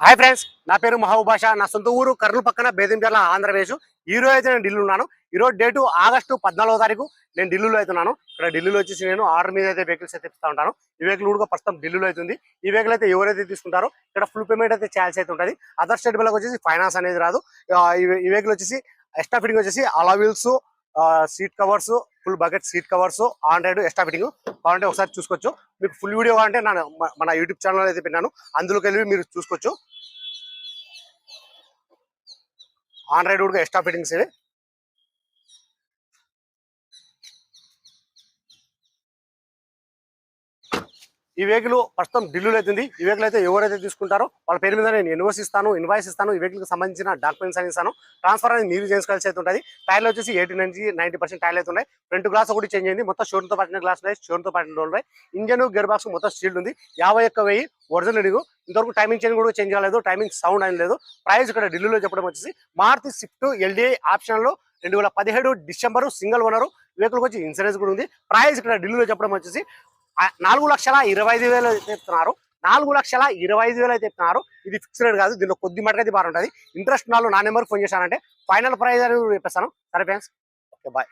Hi friends నా పేరు మహబూబాష. నా సొంత ఊరు కర్నూలు పక్కన బేదంచెర్ల ఆంధ్రప్రదేశ్. ఈ రోజు అయితే నేను ఢిల్లీ ఉన్నాను. ఈరోజు డేటు ఆగస్టు పద్నాలుగో తారీఖు నేను ఢిల్లీలో అవుతున్నాను ఇక్కడ ఢిల్లీలో వచ్చేసి నేను ఆర్డర్ మీద అయితే వెహికల్స్ అయితే ఇస్తా ఉంటాను. ఈ వెహికల్ కూడా ప్రస్తుతం ఢిల్లీలో అవుతుంది ఈ వెహికల్ అయితే ఎవరైతే తీసుకుంటారో ఇక్కడ ఫుల్ పేమెంట్ అయితే చేయాల్సి అయితే ఉంటుంది. అదర్ స్టేట్ వాళ్ళకి వచ్చేసి ఫైనాన్స్ అనేది రాదు. ఈ వెహికల్ వచ్చేసి ఎక్స్ట్రా ఫిట్టింగ్ వచ్చేసి alloy wheels seat covers full bucket seat covers android extra fitting కావాలంటే ఒకసారి చూసుకోవచ్చు. మీకు ఫుల్ వీడియో కావాలంటే నా మన యూట్యూబ్ ఛానల్ అయితే పెట్టాను అందులోకి వెళ్ళి మీరు చూసుకోవచ్చు. ఆండ్రాయిడ్ కూడా ఎక్స్ట్రా ఫిట్టింగ్స్ ఇవి. ఈ వెహికల్ ప్రస్తుతం ఢిల్లీలో అవుతుంది ఈ వెహికల్ అయితే ఎవరైతే తీసుకుంటారో వాళ్ళ పేరు మీద నేను ఇన్వాయిస్ ఇస్తాను ఇన్వాయిస్ ఇస్తాను. ఈ వెహికల్కి సంబంధించిన డాక్యుమెంట్స్ అని ఇస్తాను. ట్రాన్స్ఫర్ అనేది మీరు చేసుకోవాల్సి అయితే ఉంటుంది. టైర్లు వచ్చేసి ఎయిటీ నుంచి నైంటీ పర్సెంట్ టైర్లు అయితే ఉన్నాయి. ఫ్రంట్ గ్లాస్ ఒకటి చేంజ్ అయింది. మొత్తం షోర్తో పట్టిన గ్లాస్ ఉన్నాయి. షోర్తో పట్టిన ఉన్నాయి. ఇంజన్ గేర్ బాక్స్ మొత్తం స్టీల్ ఉంది. యాభై ఒక్క వెయ్యి ఒరిజినల్ ఇదిగో. ఇంతవరకు టైమింగ్ చేంజ్ కూడా చేంజ్ కాలేదు. టైమింగ్ సౌండ్ అని లేదు. ప్రైస్ ఇక్కడ ఢిల్లీలో చెప్పడం వచ్చేసి మారుతి స్విఫ్ట్ ఎల్డీఐ ఆప్షన్లో రెండు వేల పదిహేడు డిసెంబర్ సింగిల్ ఓనర్ వెహికల్ వచ్చి ఇన్సూరెన్స్ కూడా ఉంది. ప్రైస్ ఇక్కడ ఢిల్లీలో చెప్పడం వచ్చేసి నాలుగు లక్షల ఇరవై ఐదు వేలు అయితే చెప్తున్నారు. నాలుగు లక్షల ఇరవై ఐదు వేలు అయితే చెప్తున్నారు. ఇది ఫిక్స్ రేట్ కాదు దీనిలో కొద్ది మటుకైతే బాగుంటుంది ఇంట్రెస్ట్ నాలుగు నా నెంబర్కి ఫోన్ చేశానంటే ఫైనల్ ప్రైజ్ అనేది చెప్పేస్తాను. సరే ఫ్రెండ్స్ ఓకే బాయ్